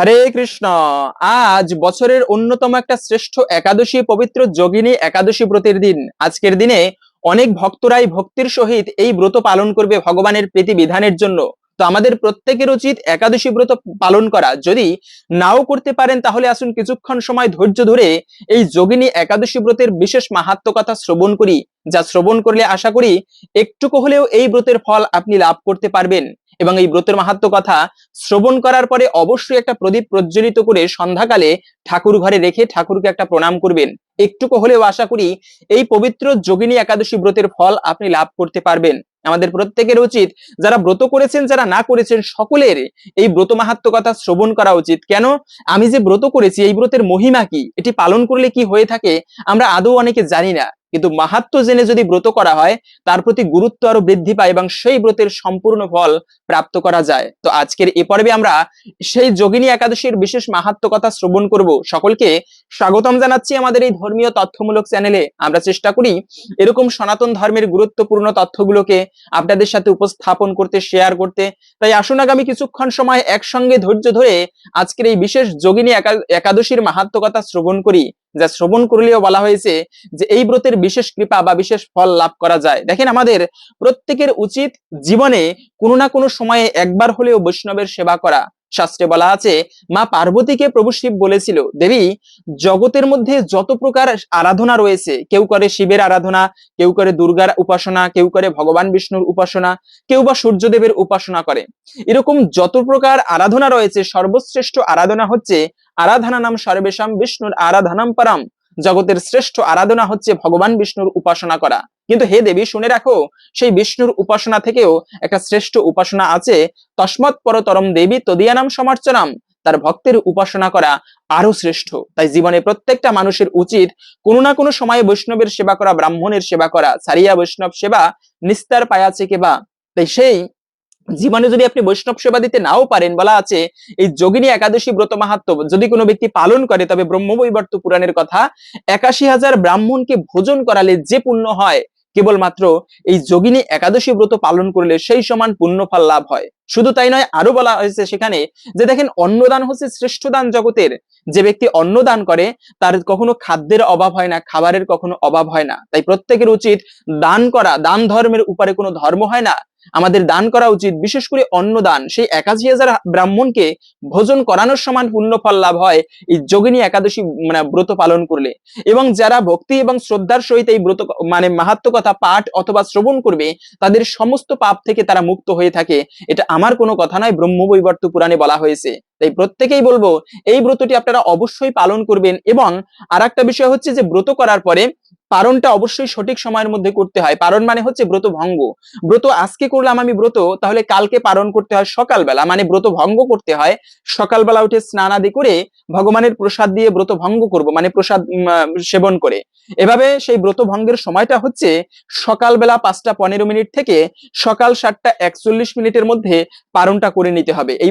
হরে কৃষ্ণ। আজ বছরের অন্যতম একটা শ্রেষ্ঠ একাদশী পবিত্র যোগিনী একাদশী ব্রতের দিন। আজকের দিনে অনেক ভক্তরাই ভক্তির সহিত এই ব্রত পালন করবে ভগবানের প্রীতি বিধানের জন্য। তো আমাদের প্রত্যেকের উচিত একাদশী ব্রত পালন করা। যদি নাও করতে পারেন, তাহলে আসুন কিছুক্ষণ সময় ধৈর্য ধরে এই যোগিনী একাদশী ব্রতের বিশেষ মাহাত্ম কথা শ্রবণ করি, যা শ্রবণ করলে আশা করি একটুকু হলেও এই ব্রতের ফল আপনি লাভ করতে পারবেন। এবং এই ব্রতের মাহাত্ম কথা শ্রবণ করার পরে অবশ্যই একটা প্রদীপ প্রজ্বলিত করে সন্ধ্যাকালে ঠাকুর ঘরে রেখে ঠাকুরকে একটা প্রণাম করবেন। একটুকু হলেও আশা করি এই পবিত্র যোগিনী একাদশী ব্রতের ফল আপনি লাভ করতে পারবেন। আমাদের প্রত্যেকের উচিত যারা ব্রত করেছেন, যারা না করেছেন, সকলের এই ব্রত মাহাত্ম কথা শ্রবণ করা উচিত। কেন? আমি যে ব্রত করেছি, এই ব্রতের মহিমা কি? এটি পালন করলে কি হয়ে থাকে? আমরা আদৌ অনেকে জানি না। কিন্তু মাহাত্ম জেনে যদি ব্রত করা হয়, তার প্রতি গুরুত্ব আরও বৃদ্ধি পায় এবং সেই ব্রতের সম্পূর্ণ ফল প্রাপ্ত করা যায়। তো আজকের এ পর্বে আমরা সেই যোগিনী একাদশীর বিশেষ মাহাত্ম কথা শ্রবণ করব। সকলকে স্বাগতম জানাচ্ছি আমাদের এই ধর্মীয় তথ্যমূলক চ্যানেলে। আমরা চেষ্টা করি এরকম সনাতন ধর্মের গুরুত্বপূর্ণ তথ্যগুলোকে আপনাদের সাথে উপস্থাপন করতে শেয়ার করতে। তাই আসুন আগামী কিছুক্ষণ সময় একসঙ্গে ধৈর্য ধরে আজকের এই বিশেষ যোগিনী একা- একাদশীর মাহাত্ম কথা শ্রবণ করি। যা শ্রবণ করলেও বলা হয়েছে যে এই ব্রতের বিশেষ কৃপা বা বিশেষ ফল লাভ করা যায়। দেখেন আমাদের প্রত্যেকের উচিত জীবনে কোনো না কোনো সময়ে একবার হলেও বৈষ্ণবের সেবা করা। শাস্ত্রে বলা আছে, মা পার্বতীকে প্রভু শিব বলেছিল, দেবী, জগতের মধ্যে যত প্রকার আরাধনা রয়েছে, কেউ করে শিবের আরাধনা, কেউ করে দুর্গার উপাসনা, কেউ করে ভগবান বিষ্ণুর উপাসনা, কেউ বা সূর্যদেবের উপাসনা করে। এরকম যত প্রকার আরাধনা রয়েছে, সর্বশ্রেষ্ঠ আরাধনা হচ্ছে আরাধনা নাম সর্বেশাম বিষ্ণুর আরাধনাম পরাম। জগতের শ্রেষ্ঠ আরাধনা হচ্ছে ভগবান বিষ্ণুর উপাসনা করা। কিন্তু হে দেবী, শুনে রাখো, সেই বিষ্ণুর উপাসনা থেকেও একটা শ্রেষ্ঠ উপাসনা আছে। তস্মৎ পরতরম দেবী তদিয়ানাম সমার্চনাম। তার ভক্তের উপাসনা করা আরও শ্রেষ্ঠ। তাই জীবনে প্রত্যেকটা মানুষের উচিত কোনো না কোনো সময়ে বৈষ্ণবের সেবা করা, ব্রাহ্মণের সেবা করা, সারিয়া বৈষ্ণব সেবা, নিস্তার পায়াছে কেবা তাই সেই জীবনে যদি আপনি বৈষ্ণব সেবা দিতে নাও পারেন, বলা আছে, এই যোগিনী একাদশী ব্রত মাহাত্ম যদি কোনো ব্যক্তি পালন করে, তবে ব্রহ্মবৈবর্ত পুরাণের কথা, একাশি হাজার ব্রাহ্মণকে ভোজন করালে যে পুণ্য হয়, কেবলমাত্র এই যোগিনী একাদশী ব্রত পালন করলে সেই সমান পুণ্যফল লাভ হয়। শুধু তাই নয় আরও বলা হয়েছে সেখানে যে দেখেন, অন্নদান হচ্ছে শ্রেষ্ঠ দান জগতের। যে ব্যক্তি অন্নদান করে, তার কখনো খাদ্যের অভাব হয় না, খাবারের কখনো অভাব হয় না। তাই প্রত্যেকের উচিত দান করা, দান ধর্মের উপরে কোনো ধর্ম হয় না আমাদের দান করা উচিত, বিশেষ করে অন্নদান। সেই একাশি হাজার ব্রাহ্মণকে ভোজন করানোর সমান পুণ্যফল লাভ হয় এই যোগিনী একাদশী মানে ব্রত পালন করলে। এবং যারা ভক্তি এবং শ্রদ্ধার সহিত এই ব্রত মানে মাহাত্ম কথা পাঠ অথবা শ্রবণ করবে, তাদের সমস্ত পাপ থেকে তারা মুক্ত হয়ে থাকে। এটা আমার কোনো কথা নয়, ব্রহ্মবৈবর্ত পুরাণে বলা হয়েছে। তাই প্রত্যেকেই বলব, এই ব্রতটি আপনারা অবশ্যই পালন করবেন। এবং আর একটা বিষয় হচ্ছে যে ব্রত করার পরে পারণটা অবশ্যই সঠিক সময়ের মধ্যে করতে হয়। পারণ মানে হচ্ছে ব্রত ভঙ্গ। ব্রত আজকে করলাম আমি ব্রত, তাহলে কালকে পারণ করতে হয় সকালবেলা। মানে ব্রত ভঙ্গ করতে হয়, সকালবেলা উঠে স্নান আদি করে ভগবানের প্রসাদ দিয়ে ব্রত ভঙ্গ করব মানে প্রসাদ সেবন করে। এভাবে সেই ব্রত ভঙ্গের সময়টা হচ্ছে সকালবেলা পাঁচটা পনেরো মিনিট থেকে সকাল সাতটা একচল্লিশ মিনিটের মধ্যে পারণটা করে নিতে হবে। এই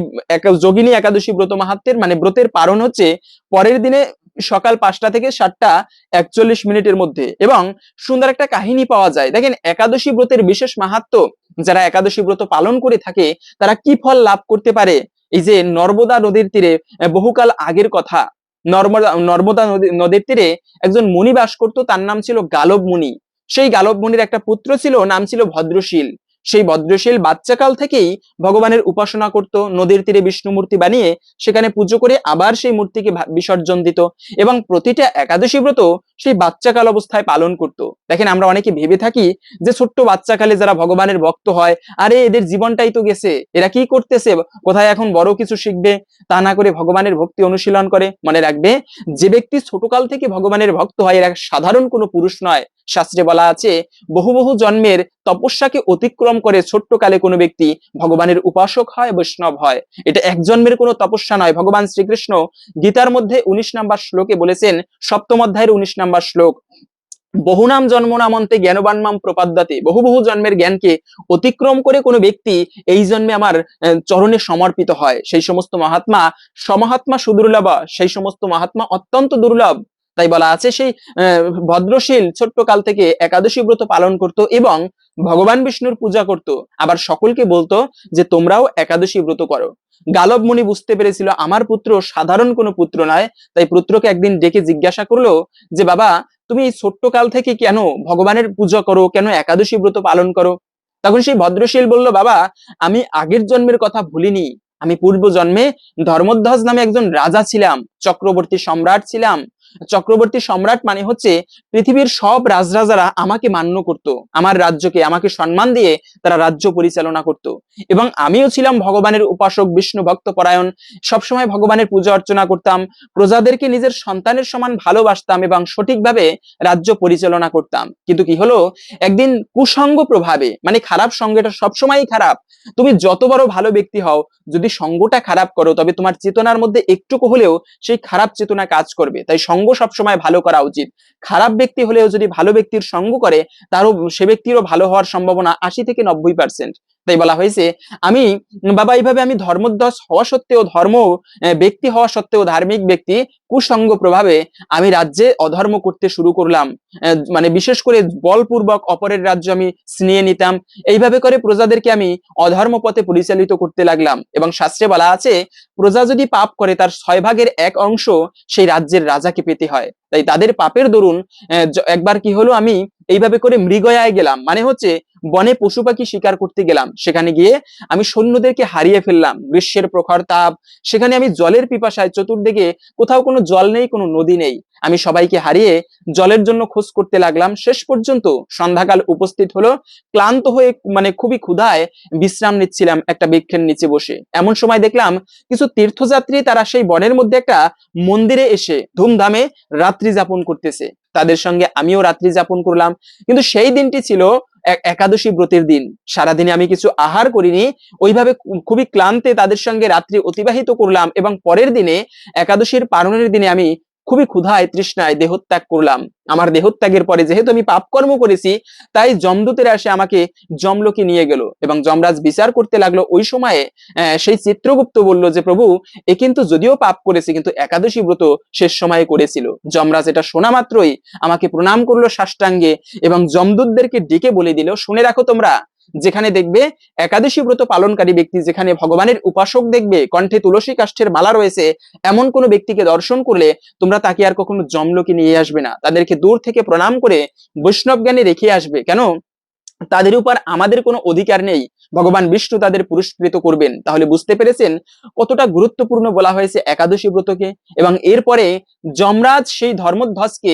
যোগিনী একাদশী ব্রত মাহাত্মের মানে ব্রতের পারণ হচ্ছে পরের দিনে সকাল পাঁচটা থেকে সাতটা একচল্লিশ মিনিটের মধ্যে এবং সুন্দর একটা কাহিনী পাওয়া যায়। দেখেন, একাদশী ব্রতের বিশেষ মাহাত্ম যারা একাদশী ব্রত পালন করে থাকে, তারা কি ফল লাভ করতে পারে? এই যে নর্মদা নদীর তীরে বহুকাল আগের কথা। নর্মদা নর্মদা নদী- নদীর তীরে একজন মুনি বাস করতো, তার নাম ছিল গালব মুনি। সেই গালব মুনির একটা পুত্র ছিল, নাম ছিল ভদ্রশীল। সেই ভদ্রশীল বাচ্চাকাল থেকেই ভগবানের উপাসনা করত, নদীর তীরে বিষ্ণু মূর্তি বানিয়ে সেখানে পুজো করে আবার সেই মূর্তিকে বিসর্জন দিত এবং প্রতিটা একাদশী ব্রত সেই বাচ্চাকাল অবস্থায় পালন করত। দেখেন আমরা অনেকে ভেবে থাকি যে ছোট্ট বাচ্চাকালে যারা ভগবানের ভক্ত হয়, আরে এদের জীবনটাই তো গেছে, এরা কি করতেছে, কোথায় এখন বড় কিছু শিখবে, তা না করে ভগবানের ভক্তি অনুশীলন করে। মনে রাখবে, যে ব্যক্তি ছোটকাল থেকে ভগবানের ভক্ত হয়, এরা সাধারণ কোনো পুরুষ নয়। শাস্ত্রে বলা আছে বহু বহু জন্মের তপস্যাকে অতিক্রম করে ছোট্ট কালে কোনো ব্যক্তি ভগবানের উপাসক হয়, বৈষ্ণব হয়। এটা এক জন্মের কোনো তপস্যা নয়। ভগবান শ্রীকৃষ্ণ গীতার মধ্যে উনিশ নাম্বার শ্লোকে বলেছেন, সপ্তম অধ্যায়ের উনিশ নাম্বার শ্লোক বহুনাম জন্ম নামন্তে জ্ঞানবান মাম প্রপাদ্যাতে। বহু বহু জন্মের জ্ঞানকে অতিক্রম করে কোনো ব্যক্তি এই জন্মে আমার চরণে সমর্পিত হয়। সেই সমস্ত মহাত্মা সমহাত্মা সুদুর্লভ, সেই সমস্ত মহাত্মা অত্যন্ত দুর্লভ। তাই বলা আছে, সেই ভদ্রশীল ছোট্ট কাল থেকে একাদশী ব্রত পালন করত এবং ভগবান বিষ্ণুর পূজা করত। আবার সকলকে বলতো যে, তোমরাও একাদশী ব্রত করো। গালব মুনি বুঝতে পেরেছিল, আমার পুত্র সাধারণ কোনো পুত্র নয়। তাই পুত্রকে একদিন ডেকে জিজ্ঞাসা করল যে, বাবা, তুমি ছোট্ট কাল থেকে কেন ভগবানের পূজা করো? কেন একাদশী ব্রত পালন করো? তখন সেই ভদ্রশীল বলল, বাবা, আমি আগের জন্মের কথা ভুলিনি। আমি পূর্ব জন্মে ধর্মধ্বজ নামে একজন রাজা ছিলাম, চক্রবর্তী সম্রাট ছিলাম। চক্রবর্তী সম্রাট মানে হচ্ছে পৃথিবীর সব রাজরাজারা আমাকে মান্য করত, আমার রাজ্যকে আমাকে সম্মান দিয়ে তারা রাজ্য পরিচালনা করত। এবং আমিও ছিলাম ভগবানের উপাসক, বিষ্ণু ভক্ত পরায়ণ, সবসময় ভগবানের পূজা অর্চনা করতাম, প্রজাদেরকে নিজের সন্তানের সমান ভালোবাসতাম এবং সঠিকভাবে রাজ্য পরিচালনা করতাম। কিন্তু কি হলো? একদিন কুসঙ্গ প্রভাবে মানে খারাপ সঙ্গটা সবসময়ই খারাপ। তুমি যত বড় ভালো ব্যক্তি হও, যদি সঙ্গটা খারাপ করো, তবে তোমার চেতনার মধ্যে একটুকু হলেও সেই খারাপ চেতনা কাজ করবে। তাই সঙ্গ সবসময় ভালো করা উচিত। খারাপ ব্যক্তি হলেও যদি ভালো ব্যক্তির সঙ্গ করে, তারও, সে ব্যক্তিরও ভালো হওয়ার সম্ভাবনা আশি থেকে নব্বই পার্সেন্ট তাই বলা হয়েছে, আমি, বাবা, এইভাবে আমি ধর্মধ্বস হওয়া সত্ত্বেও, ধর্ম ব্যক্তি হওয়া সত্ত্বেও, ধার্মিক ব্যক্তি কুসঙ্গ প্রভাবে আমি রাজ্যে অধর্ম করতে শুরু করলাম। মানে বিশেষ করে বলপূর্বক অপরের রাজ্য আমি স্নিয়ে নিতাম। এইভাবে করে প্রজাদেরকে আমি অধর্ম পথে পরিচালিত করতে লাগলাম এবং শাস্ত্রে বলা আছে, প্রজা যদি পাপ করে, তার ছয় ভাগের এক অংশ সেই রাজ্যের রাজাকে পেতে হয়। তাই তাদের পাপের দরুন একবার কি হলো আমি এইভাবে করে মৃগয়ায় গেলাম। মানে হচ্ছে বনে পশু পাখি শিকার করতে গেলাম। সেখানে গিয়ে আমি সৈন্যদেরকে হারিয়ে ফেললাম। গ্রীষ্মের প্রখর তাপ, সেখানে আমি জলের পিপাসায় চতুর্দিকে কোথাও কোনো জল নেই, কোনো নদী নেই। আমি সবাইকে হারিয়ে জলের জন্য খোঁজ করতে লাগলাম। শেষ পর্যন্ত সন্ধ্যাকাল উপস্থিত হলো। ক্লান্ত হয়ে মানে খুবই ক্ষুধায় বিশ্রাম নিচ্ছিলাম একটা বৃক্ষের নিচে বসে। এমন সময় দেখলাম কিছু তীর্থযাত্রী তারা সেই বনের মধ্যে একটা মন্দিরে এসে ধুমধামে রাত্রি যাপন করতেছে। তাদের সঙ্গে আমিও রাত্রি যাপন করলাম। কিন্তু সেই দিনটি ছিল এক- একাদশী ব্রতের দিন। সারাদিনে আমি কিছু আহার করিনি। ওইভাবে খুবই ক্লান্তে তাদের সঙ্গে রাত্রি অতিবাহিত করলাম এবং পরের দিনে একাদশীর পালনের দিনে আমি খুবই ক্ষুধায়, তৃষ্ণায় দেহত্যাগ করলাম। আমার দেহত্যাগের পরে যেহেতু আমি পাপকর্ম করেছি, তাই জমদূতেরা এসে আমাকে জমলোকে নিয়ে গেল এবং যমরাজ বিচার করতে লাগল। ওই সময়ে সেই চিত্রগুপ্ত বলল যে, প্রভু, এ কিন্তু যদিও পাপ করেছে, কিন্তু একাদশী ব্রত শেষ সময়ে করেছিল। যমরাজ এটা শোনা মাত্রই আমাকে প্রণাম করল সাষ্টাঙ্গে এবং যমদূতদেরকে ডেকে বলে দিল, শুনে রাখো তোমরা যেখানে দেখবে একাদশী ব্রত পালনকারী ব্যক্তি, যেখানে ভগবানের উপাসক দেখবে, কণ্ঠে তুলসী কাষ্ঠের মালা রয়েছে, এমন কোনো ব্যক্তিকে দর্শন করলে তোমরা তাকে আর কখনো জমলকে নিয়ে আসবে না। তাদেরকে দূর থেকে প্রণাম করে বৈষ্ণব জ্ঞানে রেখে আসবে। কেন? তাদের উপর আমাদের কোনো অধিকার নেই। ভগবান বিষ্ণু তাদের পুরস্কৃত করবেন। তাহলে বুঝতে পেরেছেন কতটা গুরুত্বপূর্ণ বলা হয়েছে একাদশী ব্রতকে এবং এরপরে যমরাজ সেই ধর্মধ্বজকে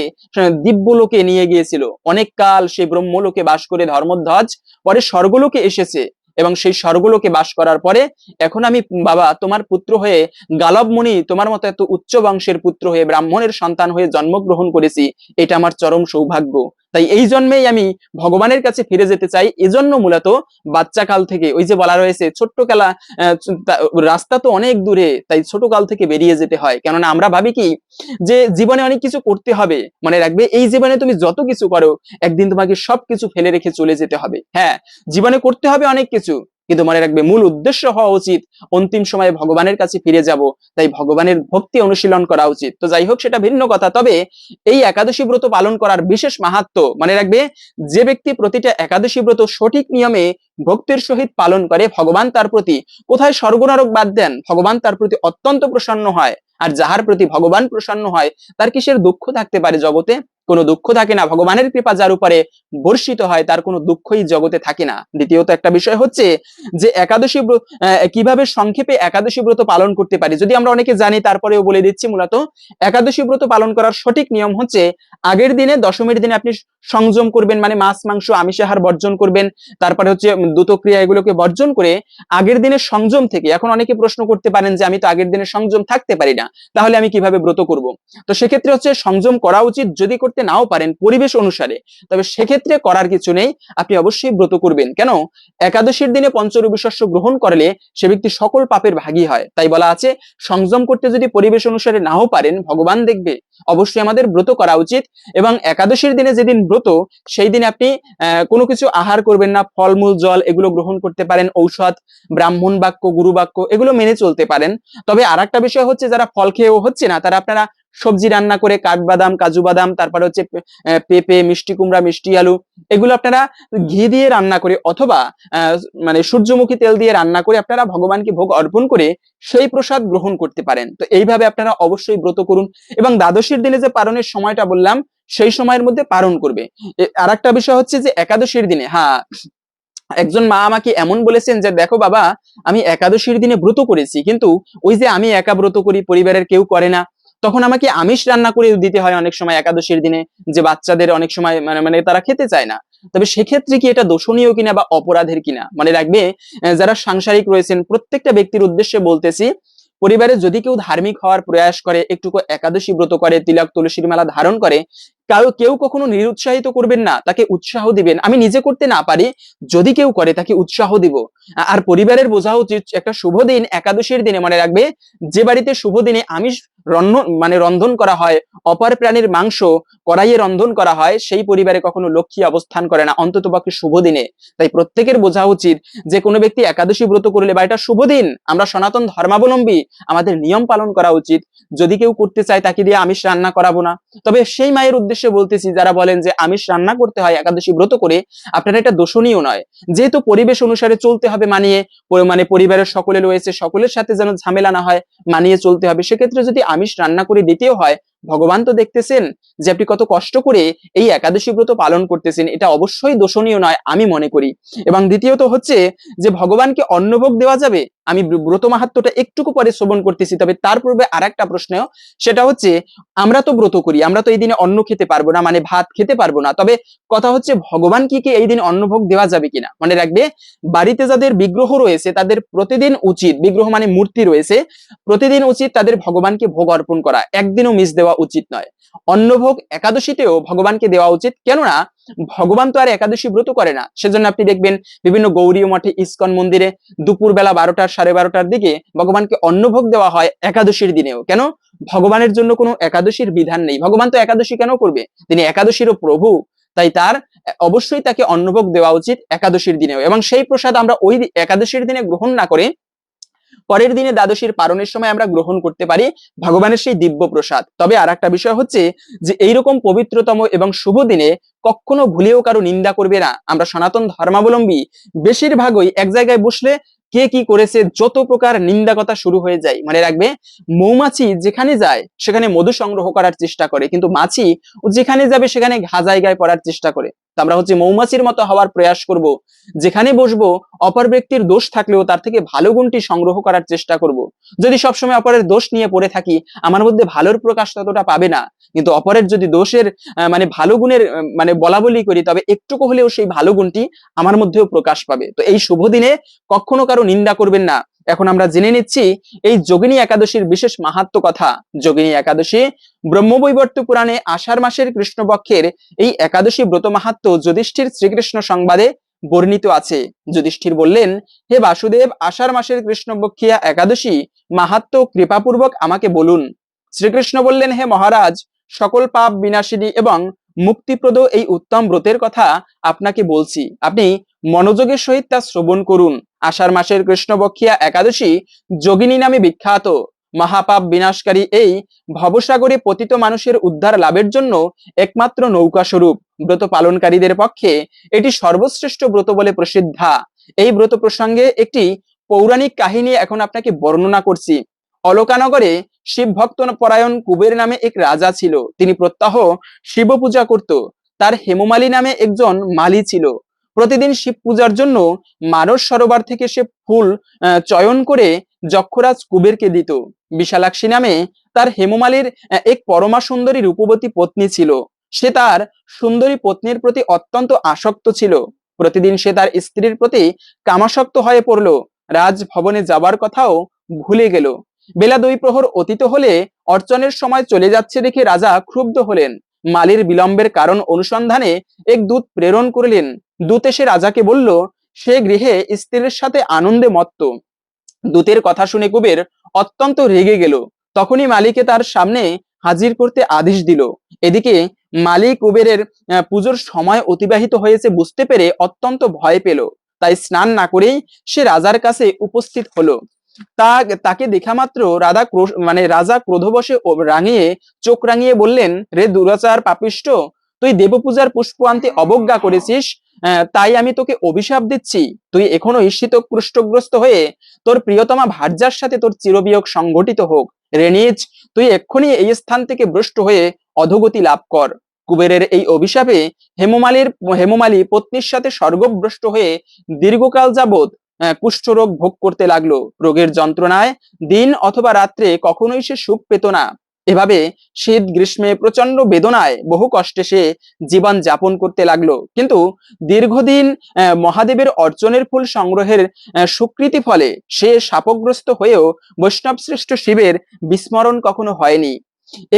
দিব্যলোকে নিয়ে গিয়েছিল। অনেক কাল সেই ব্রহ্মলোকে বাস করে ধর্মধ্বজ, পরে স্বর্গলোকে এসেছে এবং সেই স্বর্গলোকে বাস করার পরে এখন আমি বাবা তোমার পুত্র হয়ে গালব তোমার মতো এত উচ্চ বংশের পুত্র হয়ে ব্রাহ্মণের সন্তান হয়ে জন্মগ্রহণ করেছি। এটা আমার চরম সৌভাগ্য। তাই এই জন্মেই আমি ভগবানের কাছে ফিরে যেতে চাই। এজন্য মূলত বাচ্চা কাল থেকে ওই যে বলা রয়েছে ছোট্ট আহ, রাস্তা তো অনেক দূরে তাই ছোট কাল থেকে বেরিয়ে যেতে হয়। কেননা আমরা ভাবি কি যে জীবনে অনেক কিছু করতে হবে। মানে রাখবে এই জীবনে তুমি যত কিছু করো একদিন তোমাকে সবকিছু ফেলে রেখে চলে যেতে হবে। হ্যাঁ জীবনে করতে হবে অনেক কিছু। কিন্তু মনে রাখবে, মূল উদ্দেশ্য হওয়া উচিত অন্তিম সময়ে ভগবানের কাছে ফিরে যাব, তাই ভগবানের ভক্তি অনুশীলন করা উচিত। তো যাই হোক, সেটা ভিন্ন কথা, তবে এই একাদশী ব্রত পালন করার বিশেষ মাহাত্ম মনে রাখবে, যে ব্যক্তি প্রতিটা একাদশী ব্রত সঠিক নিয়মে ভক্তির সহিত পালন করে, ভগবান তার প্রতি কোথায় স্বর্গনরক বাদ দেন, ভগবান তার প্রতি অত্যন্ত প্রসন্ন হয়, আর যাহার প্রতি ভগবান প্রসন্ন হয়, তার কিসের দুঃখ থাকতে পারে জগতে? কোনো দুঃখ থাকে না, ভগবানের কৃপা যার উপরে বর্ষিত হয়, তার কোনো দুঃখই জগতে থাকে না। দ্বিতীয়ত একটা বিষয় হচ্ছে যে একাদশী ব্রত কীভাবে সংক্ষেপে একাদশী ব্রত পালন করতে পারি? যদি আমরা অনেকে জানি, তারপরেও বলে দিচ্ছি মূলত, একাদশী ব্রত পালন করার সঠিক নিয়ম হচ্ছে, আগের দিনে, দশমীর দিনে আপনি সংযম করবেন মানে মাছ, মাংস আমিষ আহার বর্জন করবেন, তারপরে হচ্ছে ক্রিয়া এগুলোকে বর্জন করে আগের দিনের সংযম থেকে, এখন অনেকে প্রশ্ন করতে পারেন যে আমি তো আগের দিনে সংযম থাকতে পারি না, তাহলে আমি কীভাবে ব্রত করব? তো সেক্ষেত্রে হচ্ছে সংযম করা উচিত, যদি করতে নাও পারেন পরিবেশ অনুসারে। তবে সেক্ষেত্রে করার কিছু নেই, আপনি অবশ্যই ব্রত করবেন। কেন? একাদশীর দিনে পঞ্চরবি গ্রহণ করলে সে ব্যক্তি সকল পাপের ভাগী হয়। তাই বলা আছে, সংযম করতে যদি পরিবেশ অনুসারে নাও পারেন, ভগবান দেখবে। অবশ্যই আমাদের ব্রত করা উচিত এবং একাদশীর দিনে যেদিন ব্রত, সেই দিনে আপনি কোনো কিছু আহার করবেন না, ফলমূল, জল, এগুলো গ্রহণ করতে পারেন, ঔষধ, ব্রাহ্মণ বাক্য, গুরু বাক্য, এগুলো মেনে চলতে পারেন। তবে আর বিষয় হচ্ছে, যারা ফল খেয়েও হচ্ছে না, তারা আপনারা সবজি রান্না করে, কাঠবাদাম কাজু বাদাম তারপরে হচ্ছে পেঁপে, মিষ্টি কুমড়া, মিষ্টি আলু, এগুলো আপনারা ঘি দিয়ে রান্না করে অথবা মানে সূর্যমুখী তেল দিয়ে রান্না করে আপনারা ভগবানকে ভোগ অর্পণ করে সেই প্রসাদ গ্রহণ করতে পারেন। তো এইভাবে আপনারা অবশ্যই ব্রত করুন এবং দ্বাদশীর দিনে যে পালনের সময়টা বললাম, সেই সময়ের মধ্যে পালন করবে। আর একটা বিষয় হচ্ছে যে একাদশীর দিনে হ্যাঁ একজন মা আমাকে এমন বলেছেন যে, দেখো বাবা, আমি একাদশীর দিনে ব্রত করেছি, কিন্তু ওই যে আমি একা ব্রত করি, পরিবারের কেউ করে না তখন আমাকে আমিষ রান্না করে দিতে হয় অনেক সময় একাদশীর দিনে, যে বাচ্চাদের অনেক সময় মানে মানে তারা খেতে চায় না। তবে সেক্ষেত্রে কি এটা দোষণীয় কিনা বা অপরাধের কিনা? মানে রাখবে যারা সাংসারিক রয়েছেন, প্রত্যেকটা ব্যক্তির উদ্দেশ্যে বলতেছি, পরিবারে যদি কেউ ধার্মিক হওয়ার প্রয়াস করে, একটুকু একাদশী ব্রত করে, তিলক তুলসীর মালা ধারণ করে কারও কেউ কখনো নিরুৎসাহিত করবেন না, তাকে উৎসাহ দিবেন। আমি নিজে করতে না পারি, যদি কেউ করে তাকে উৎসাহ দিব। আর পরিবারের বোঝা উচিত একটা শুভ দিন একাদশীর দিনে মনে রাখবে, যে বাড়িতে শুভ দিনে আমিষ রন্ধন মানে রন্ধন করা হয়, অপর প্রাণীর মাংস কড়াইয়ে রন্ধন করা হয়, সেই পরিবারে কখনো লক্ষ্মী অবস্থান করে না, অন্তত পক্ষে শুভ দিনে। তাই প্রত্যেকের বোঝা উচিত যে কোনো ব্যক্তি একাদশী ব্রত করলে বা এটা শুভ দিন। আমরা সনাতন ধর্মাবলম্বী, আমাদের নিয়ম পালন করা উচিত। যদি কেউ করতে চায় তাকে দিয়ে আমিষ রান্না করাবো না। তবে সেই মায়ের উদ্দেশ্যে বলতেছি, যারা বলেন যে আমিষ রান্না করতে হয়, একাদশী ব্রত করে, আপনারা এটা দোষণীয় নয়। যেহেতু পরিবেশ অনুসারে চলতে হবে মানিয়ে মানে পরিবারের সকলে রয়েছে, সকলের সাথে যেন ঝামেলা না হয়, মানিয়ে চলতে হবে। সেক্ষেত্রে যদি আমিষ রান্না করে দিতেও হয়, ভগবান তো দেখতেছেন যে আপনি কত কষ্ট করে এই একাদশী ব্রত পালন করতেছেন, এটা অবশ্যই দোষণীয় নয়, আমি মনে করি। এবং দ্বিতীয়ত হচ্ছে যে ভগবানকে অন্নভোগ দেওয়া যাবে আমি ব্রত মাহাত্মটা একটুকু পরে শ্রবণ করতেছি, তবে তার পূর্বে আর একটা প্রশ্ন, সেটা হচ্ছে, আমরা তো ব্রত করি, আমরা তো এই দিনে অন্ন খেতে পারব না মানে ভাত খেতে পারব না, তবে কথা হচ্ছে, ভগবান কি কি এই দিন অন্নভোগ দেওয়া যাবে কিনা? মনে রাখবে, বাড়িতে যাদের বিগ্রহ রয়েছে, তাদের প্রতিদিন উচিত, বিগ্রহ মানে মূর্তি রয়েছে, প্রতিদিন উচিত তাদের ভগবানকে ভোগ অর্পণ করা, একদিনও মিস দেওয়া উচিত নয়। অন্নভোগ একাদশীতেও ভগবানকে দেওয়া উচিত, কেননা ভগবান তো আর একাদশী ব্রত করে না। সেজন্য আপনি দেখবেন বিভিন্ন গৌরী মঠে, ইস্কন মন্দিরে দুপুর বেলা বারোটার, সাড়ে বারোটার দিকে ভগবানকে অন্নভোগ দেওয়া হয় একাদশীর দিনেও। কেন? ভগবানের জন্য কোনো একাদশীর বিধান নেই। ভগবান তো একাদশী কেন করবে? তিনি একাদশীরও প্রভু, তাই তার অবশ্যই তাকে অন্নভোগ দেওয়া উচিত একাদশীর দিনেও। এবং সেই প্রসাদ আমরা ওই একাদশীর দিনে গ্রহণ না করে পরের দিনে দ্বাদশীর পারণের সময় আমরা গ্রহণ করতে পারি ভগবানের সেই দিব্য প্রসাদ। তবে আর একটা বিষয় হচ্ছে যে এইরকম পবিত্রতম এবং শুভ দিনে কখনো ভুলেও কারও নিন্দা করবে না। আমরা সনাতন ধর্মাবলম্বী, বেশিরভাগই এক জায়গায় বসলে কে কি করেছে, যত প্রকার নিন্দা কথা শুরু হয়ে যায়। মানে রাখবে, মৌমাছি যেখানে যায়, সেখানে মধু সংগ্রহ করার চেষ্টা করে, কিন্তু মাছি যেখানে যাবে সেখানে ঘা জায়গায় পড়ার চেষ্টা করে। আমরা হচ্ছে মৌমাছির মতো হওয়ার প্রয়াস করব, যেখানে বসবো অপর ব্যক্তির দোষ থাকলেও তার থেকে ভালো গুণটি সংগ্রহ করার চেষ্টা করব। যদি সবসময় অপরের দোষ নিয়ে পড়ে থাকি, আমার মধ্যে ভালোর প্রকাশ ততটা পাবে না। কিন্তু অপরের যদি দোষের মানে ভালো গুণের মানে বলা বলি করি, তবে একটুকু হলেও সেই ভালো গুণটি আমার মধ্যেও প্রকাশ পাবে। তো এই শুভ দিনে কখনো কারও নিন্দা করবেন না। এখন আমরা জেনে নিচ্ছি এই যোগিনী একাদশীর বিশেষ মাহাত্ম কথা। যোগিনী একাদশী ব্রহ্মবৈবর্ত পুরাণে আষাঢ় মাসের কৃষ্ণপক্ষের এই একাদশী ব্রত মাহাত্ম যুধিষ্ঠির শ্রীকৃষ্ণ সংবাদে বর্ণিত আছে। যুধিষ্ঠির বললেন, হে বাসুদেব, আষাঢ় মাসের কৃষ্ণপক্ষিয়া একাদশী মাহাত্ম কৃপাপূর্বক আমাকে বলুন। শ্রীকৃষ্ণ বললেন, হে মহারাজ, সকল পাপ বিনাশিনী এবং মুক্তিপ্রদ এই উত্তম ব্রতের কথা আপনাকে বলছি। আপনি মনোযোগের সহিত তা শ্রবণ করুন। আষাঢ় মাসের কৃষ্ণপক্ষিয়া একাদশী যোগিনী নামে বিখ্যাত। মহাপাপ বিনাশকারী এই ভবসাগরে পতিত মানুষের উদ্ধার লাভের জন্য একমাত্র নৌকা স্বরূপ। ব্রত পালনকারীদের পক্ষে এটি সর্বশ্রেষ্ঠ ব্রত বলে প্রসিদ্ধা। এই ব্রত প্রসঙ্গে একটি পৌরাণিক কাহিনী এখন আপনাকে বর্ণনা করছি। অলকানগরে শিব ভক্ত পরায়ণ কুবের নামে এক রাজা ছিল। তিনি প্রত্যহ শিব পূজা করত। তার হেমমালী নামে একজন মালি ছিল। প্রতিদিন শিব পূজার জন্য মানস সরোবর থেকে সে ফুল চয়ন করে যক্ষরাজ কুবেরকে দিত। বিশালাক্ষী নামে তার হেমমালির এক পরমা সুন্দরী রূপবতী পত্নী ছিল। সে তার সুন্দরী পত্নীর প্রতি অত্যন্ত আসক্ত ছিল। প্রতিদিন সে তার স্ত্রীর প্রতি কামাসক্ত হয়ে পড়ল। রাজভবনে যাবার কথাও ভুলে গেল। বেলা দুই প্রহর অতীত হলে অর্চনের সময় চলে যাচ্ছে দেখে রাজা ক্ষুব্ধ হলেন। মালির বিলম্বের কারণ অনুসন্ধানে এক দূত প্রেরণ করিলেন। দূত এসে রাজাকে বলল, সে গৃহে স্ত্রীর সাথে আনন্দে মত্ত। দূতের কথা শুনে কুবের অত্যন্ত রেগে গেল। তখনই মালিকে তার সামনে হাজির করতে আদেশ দিল। এদিকে মালিক কুবেরের পুজোর সময় অতিবাহিত হয়েছে বুঝতে পেরে অত্যন্ত ভয় পেল। তাই স্নান না করেই সে রাজার কাছে উপস্থিত হলো। তা, তাকে দেখা মাত্র রাধা মানে রাজা ক্রোধবশে রাঙিয়ে, চোখ রাঙিয়ে বললেন, রে দুরাচার পাপিষ্ট তুই দেবপূজার পুষ্প আনতে অবজ্ঞা করেছিস তাই আমি তোকে অভিশাপ দিচ্ছি। তুই এখনও ঈর্ষিত কুষ্ঠগ্রস্ত হয়ে তোর প্রিয়তমা ভার্যার সাথে তোর চিরবিয়োগ সংঘটিত হোক। রেনিজ তুই এক্ষুনি এই স্থান থেকে ভ্রষ্ট হয়ে অধগতি লাভ কর। কুবেরের এই অভিশাপে হেমমালির, হেমমালি পত্নীর সাথে স্বর্গভ্রষ্ট হয়ে দীর্ঘকাল যাবৎ কুষ্ঠরোগ ভোগ করতে লাগল। রোগের যন্ত্রণায় দিন অথবা রাত্রে কখনোই সে সুখ পেত না। এভাবে শীত, গ্রীষ্মে প্রচণ্ড বেদনায় বহু কষ্টে সে জীবন যাপন করতে লাগল। কিন্তু দীর্ঘদিন মহাদেবের অর্জনের ফুল সংগ্রহের স্বীকৃতি ফলে সে শাপগ্রস্ত হয়েও বৈষ্ণব শ্রেষ্ঠ শিবের বিস্মরণ কখনো হয়নি।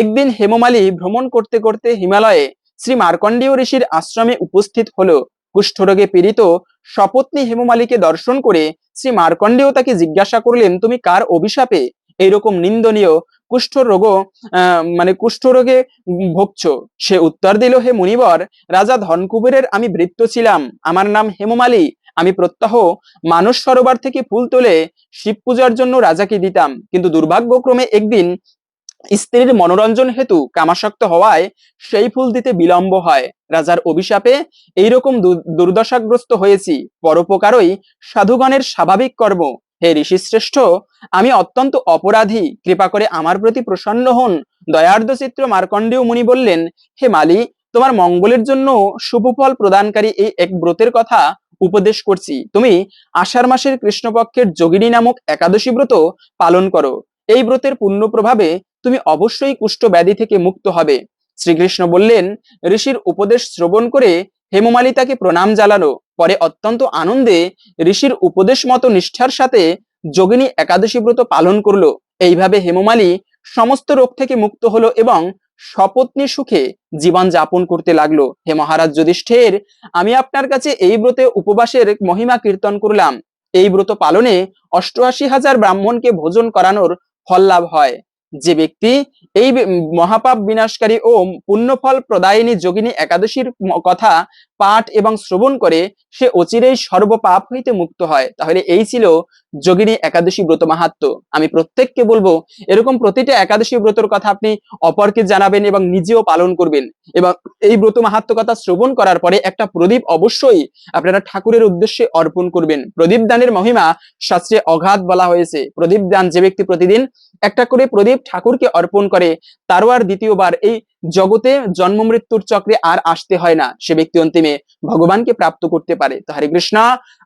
একদিন হেমমালী ভ্রমণ করতে করতে হিমালয়ে শ্রী মার্কণ্ডেয় ঋষির আশ্রমে উপস্থিত হলো। কুষ্ঠরোগে পীড়িত সপত্নী হেমমালীকে দর্শন করে শ্রী মার্কণ্ডেয় তাকে জিজ্ঞাসা করলেন, তুমি কার অভিশাপে এইরকম নিন্দনীয় কুষ্ঠরোগ মানে কুষ্ঠরোগে ভুগছ? সে উত্তর দিল, হে মুনিবর, রাজা ধনকুবেরের আমি বৃত্ত ছিলাম। আমার নাম হেমমালী। আমি প্রত্যহ মানস সরোবর থেকে ফুল তুলে শিব পূজার জন্য রাজাকে দিতাম। কিন্তু দুর্ভাগ্যক্রমে একদিন স্ত্রীর মনোরঞ্জন হেতু কামাসক্ত হওয়ায় সেই ফুল দিতে বিলম্ব হয়। রাজার অভিশাপে এইরকম দুর্দশাগ্রস্ত হয়েছি। পরোপকারই সাধুগণের স্বাভাবিক কর্ম। হে ঋষিশ্রেষ্ঠ, আমি অত্যন্ত অপরাধী। কৃপা করে আমার প্রতি প্রসন্ন হন। দয়ার্দ চিত্র মার্কণ্ডেয় মুনি বললেন, হে মালি, তোমার মঙ্গলের জন্য শুভফল প্রদানকারী এই এক ব্রতের কথা উপদেশ করছি। তুমি আষাঢ় মাসের কৃষ্ণপক্ষের যোগিনী নামক একাদশী ব্রত পালন করো। এই ব্রতের পুণ্য প্রভাবে তুমি অবশ্যই কুষ্ঠ ব্যাধি থেকে মুক্ত হবে। শ্রীকৃষ্ণ বললেন, ঋষির উপদেশ শ্রবণ করে হেমমালী তাকে প্রণাম জানালো। পরে অত্যন্ত আনন্দে ঋষির উপদেশ মতো নিষ্ঠার সাথে যোগিনী একাদশী ব্রত পালন করল। এইভাবে হেমমালী সমস্ত রোগ থেকে মুক্ত হলো এবং সপত্নী সুখে জীবন যাপন করতে লাগল। হে মহারাজ যুধিষ্ঠির, আমি আপনার কাছে এই ব্রতে উপবাসের মহিমা কীর্তন করলাম। এই ব্রত পালনে অষ্টআশি হাজার ব্রাহ্মণকে ভোজন করানোর ফল লাভ হয়। যে ব্যক্তি এই মহাপাপ বিনাশকারী ও পুণ্যফল প্রদায়িনী যোগিনী একাদশীর কথা পাঠ এবং শ্রবণ করে সে অচিরেই সর্বপাপ হইতে মুক্ত হয়। তাহলে এই ছিল যোগিনী একাদশী ব্রত মাহাত্ম। আমি প্রত্যেককে বলব, এরকম প্রতিটা একাদশী ব্রতর কথা আপনি অপরকে জানাবেন এবং নিজেও পালন করবেন। এবং এই ব্রত মাহাত্ম কথা শ্রবণ করার পরে একটা প্রদীপ অবশ্যই আপনারা ঠাকুরের উদ্দেশ্যে অর্পণ করবেন। প্রদীপ দানের মহিমা শাস্ত্রে অগাধ বলা হয়েছে। প্রদীপ দান যে ব্যক্তি প্রতিদিন একটা করে প্রদীপ ঠাকুরকে অর্পণ করে, তারও আর দ্বিতীয়বার এই জগতে জন্ম মৃত্যুর চক্রে আর আসতে হয় না। সে ব্যক্তি অন্তিমে ভগবানকে প্রাপ্ত করতে পারে। তো হরে কৃষ্ণ,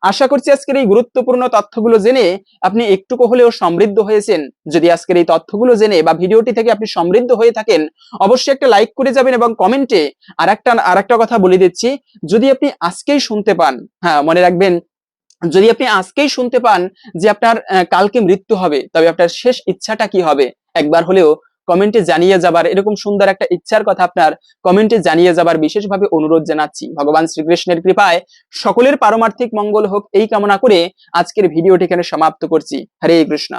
আশা করছি আজকের এই গুরুত্বপূর্ণ তথ্যগুলো জেনে আপনি একটুকু হলেও সমৃদ্ধ হয়েছেন। যদি আজকের এই তথ্যগুলো জেনে বা ভিডিওটি থেকে আপনি সমৃদ্ধ হয়ে থাকেন, অবশ্যই একটা লাইক করে যাবেন এবং কমেন্টে আর একটা আর একটা কথা বলে দিচ্ছি। যদি আপনি আজকেই শুনতে পান হ্যাঁ মনে রাখবেন, যদি আপনি আজকেই শুনতে পান যে আপনার কালকে মৃত্যু হবে, তবে আপনার শেষ ইচ্ছাটা কি হবে? একবার হলেও কমেন্টে জানিয়ে যাবার, এরকম সুন্দর একটা ইচ্ছার কথা আপনার কমেন্টে জানিয়ে যাবার বিশেষভাবে অনুরোধ জানাচ্ছি। ভগবান শ্রীকৃষ্ণের কৃপায় সকলের পারমার্থিক মঙ্গল হোক, এই কামনা করে আজকের ভিডিওটি এখানে সমাপ্ত করছি। হরে কৃষ্ণ।